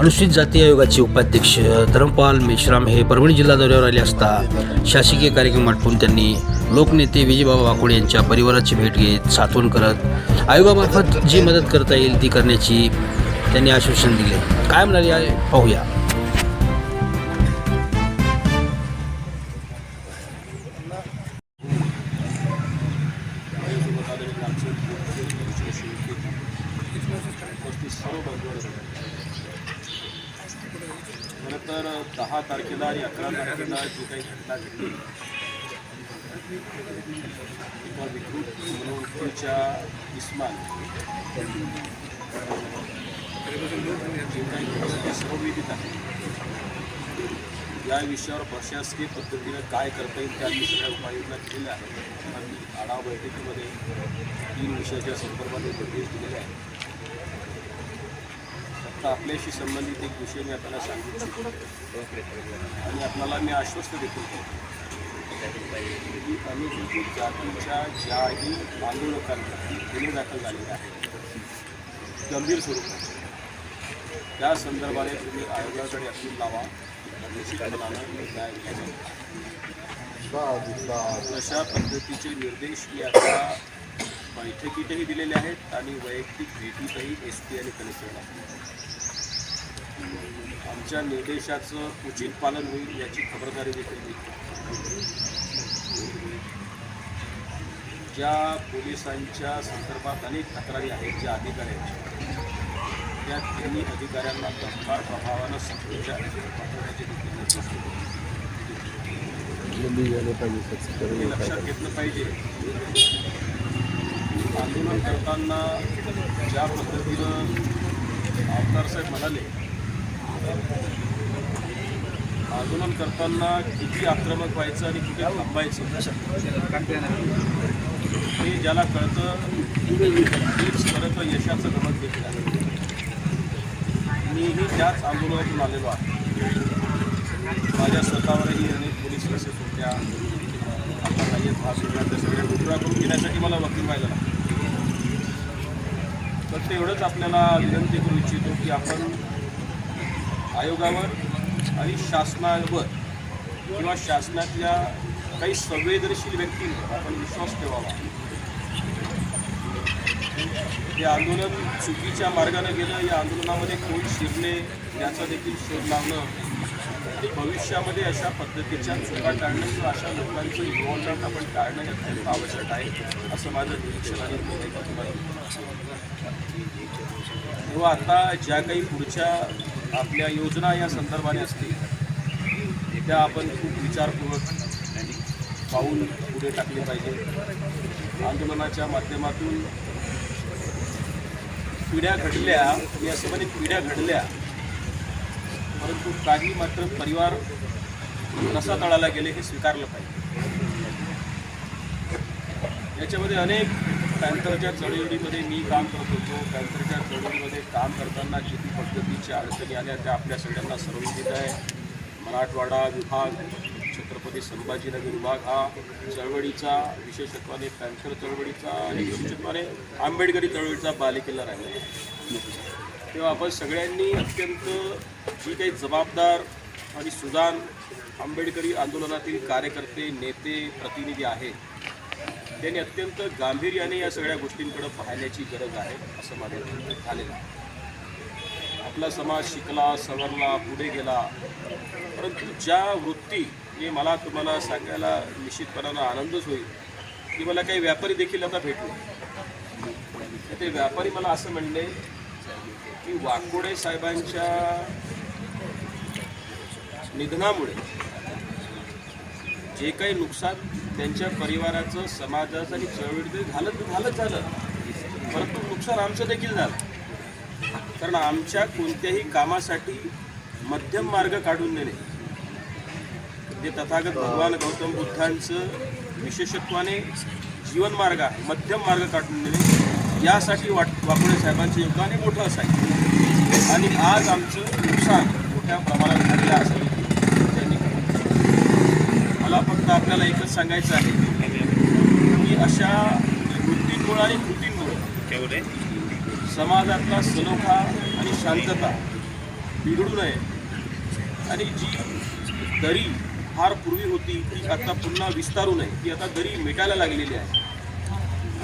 अनुसूचित जाती आयोगाचे उपाध्यक्ष धर्मपाल मेश्राम हे परभणी जिल्हा दौऱ्यावर आले असता शासकीय कार्यक्रम आटपून त्यांनी लोकनेते विजयबाबा वाकोडे यांच्या परिवाराची भेट घेत सातवण करत आयोगामार्फत जी मदत करता येईल ती करण्याची त्यांनी आश्वासन दिले. काय म्हणाले पाहूया. तर दहा तारखेला आणि अकरा तारखेला जी काही घटना घडली एका विकृत मनोवृत्तीच्या इस्मान जे काही घडलं ते आहे या विषयावर प्रशासकीय पद्धतीनं काय करता येईल त्या आम्ही सगळ्या उपाययोजना केलेल्या आहेत. आम्ही आढावा बैठकीमध्ये तीन विषयाच्या संदर्भाने निर्देश दिलेले आहेत. फक्त आपल्याशी संबंधित एक विषय मी आपल्याला सांगू इच्छितो. आणि आपल्याला मी आश्वस्त देखील करतो की अनुसूचित जातीच्या ज्याही आंदोलकांना गुन्हे दाखल झालेले आहेत. गंभीर स्वरूपात त्या संदर्भाने तुम्ही आयोगाकडे अपील लावा. अशा पद्धतीचे निर्देश मी आता बैठकीतही दिलेले आहेत आणि वैयक्तिक भेटीतही एस पी आणि कलेक्टरला आमच्या निर्देशाचं उचित पालन होईल याची खबरदारी देखील मी घेतो. ज्या पोलिसांच्या संदर्भात अनेक तक्रारी आहेत ज्या अधिकाऱ्यांच्या त्या तिन्ही अधिकाऱ्यांना तत्काळ प्रभावानं सक्तीच्या पाठवण्याचे देखील निर्देश. हे लक्षात घेतलं पाहिजे आंदोलन करताना ज्या पद्धतीनं आमदार साहेब म्हणाले आंदोलन करताना किती आक्रमक व्हायचं आणि कुठे थांबायचं हे ज्याला कळतं तेच खरं तर यशाचं गमत देखील आहे मीही त्याच आंदोलनातून आलेलो आहे. माझ्या स्वतःवरही अनेक पोलीस केसेस होत्या आता काही आहेत भाग होत्या त्या सगळ्या विड्रॉ करून घेण्यासाठी मला वकील व्हायला लागलं. फक्त एवढंच आपल्याला विनंती करू इच्छितो की आपण आयोगावर आणि शासनावर किंवा शासनातल्या काही संवेदनशील व्यक्तींवर आपण विश्वास ठेवावा. हे आंदोलन चुकीच्या मार्गाने गेलं या आंदोलनामध्ये कोण शिरले याचा देखील शोध लावणं भविष्यामध्ये अशा पद्धतीच्या चुका टाळणं किंवा अशा लोकांचं इन्व्हॉल्वमेंट आपण टाळणं हे खूप आवश्यक आहे असं माझं निरीक्षण आणि तेव्हा आता ज्या काही पुढच्या आपल्या योजना या संदर्भाने असतील त्या आपण खूप विचारपूर्वक पाऊल पुढे टाकले पाहिजे. आंदोलनाच्या माध्यमातून पिढ्या घडल्या मी असं म्हणजे पिढ्या घडल्या परंतु काही मात्र परिवार कसा तळाला गेले हे स्वीकारलं पाहिजे. याच्यामध्ये अनेक पॅन्थरच्या चळवळीमध्ये मी काम करत होतो. पॅन्थरच्या चळवळीमध्ये काम करताना किती पद्धतीच्या अडचणी आल्या त्या आपल्या सगळ्यांना सर्वविदित आहे. मराठवाडा विभाग छत्रपती संभाजीनगर विभाग हा चळवळीचा विशेषत्वाने पॅन्थर चळवळीचा आणि विशेषत्वाने आंबेडकरी चळवळीचा बालेकिल्ला राहिला. तेव्हा आपण सगळ्यांनी अत्यंत जी काही जबाबदार आणि सुदान आंबेडकरी आंदोलनातील कार्यकर्ते नेते प्रतिनिधी आहेत त्यांनी अत्यंत गांभीर्याने या सगळ्या गोष्टींकडे पाहण्याची गरज आहे असं माझं झालेलं आहे. आपला समाज शिकला सवरला पुढे गेला परंतु ज्या वृत्ती हे मला तुम्हाला सांगायला निश्चितपणानं आनंदच होईल की मला काही व्यापारी देखील आता भेटले. ते व्यापारी मला असं म्हणले की वाकोडे साहेबांच्या निधनामुळे जे काही नुकसान त्यांच्या परिवाराचं समाजाचं आणि चळवळीचं झालं झालंच झालं परंतु नुकसान आमचं देखील झालं. कारण आमच्या कोणत्याही कामासाठी मध्यम मार्ग काढून देणे जे तथागत भगवान गौतम बुद्धांचं विशेषत्वाने जीवनमार्ग आहे. मध्यम मार्ग काढून देणे यासाठी वाट वाकोडे साहेबांचं योगदान हे मोठं असायचं. आणि आज आमचं नुकसान मोठ्या प्रमाणात झालेलं असेल त्यांनी मला फक्त आपल्याला एकच सांगायचं आहे. की अशा वृत्तींमुळे आणि कृतींमुळे समाजातला सलोखा आणि शांतता बिघडू नये. आणि जी दरी फार पूर्वी होती ती आता पुन्हा विस्तारू नये ती आता दरी मिटायला लागलेली आहे.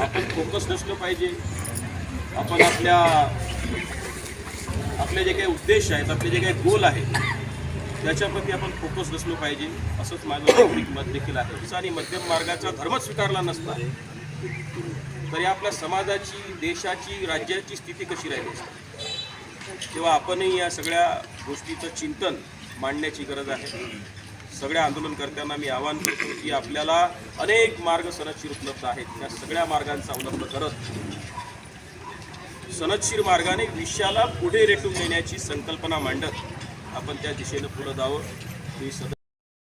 आपण फोकस नसलं पाहिजे. आपण आपल्या आपले जे काही उद्देश आहेत आपले जे काही गोल आहेत त्याच्याप्रती आपण फोकस नसलो पाहिजे असंच माझं वैयक्तिक मत देखील आहे. आणि मध्यम मार्गाचा धर्म स्वीकारला नसता तरी आपल्या समाजाची देशाची राज्याची स्थिती कशी राहिली असते? तेव्हा आपणही या सगळ्या गोष्टीचं चिंतन मांडण्याची गरज आहे. सगळ्या आंदोलनकर्त्यांना मी आवाहन करतो की आपल्याला अनेक मार्ग सनदशीर उपलब्ध आहेत. त्या सगळ्या मार्गांचा अवलंब करत सनदशीर मार्गाने विषयाला पुढे रेटून देण्याची संकल्पना मांडत आपण त्या दिशेनं पुढं जावं. मी सद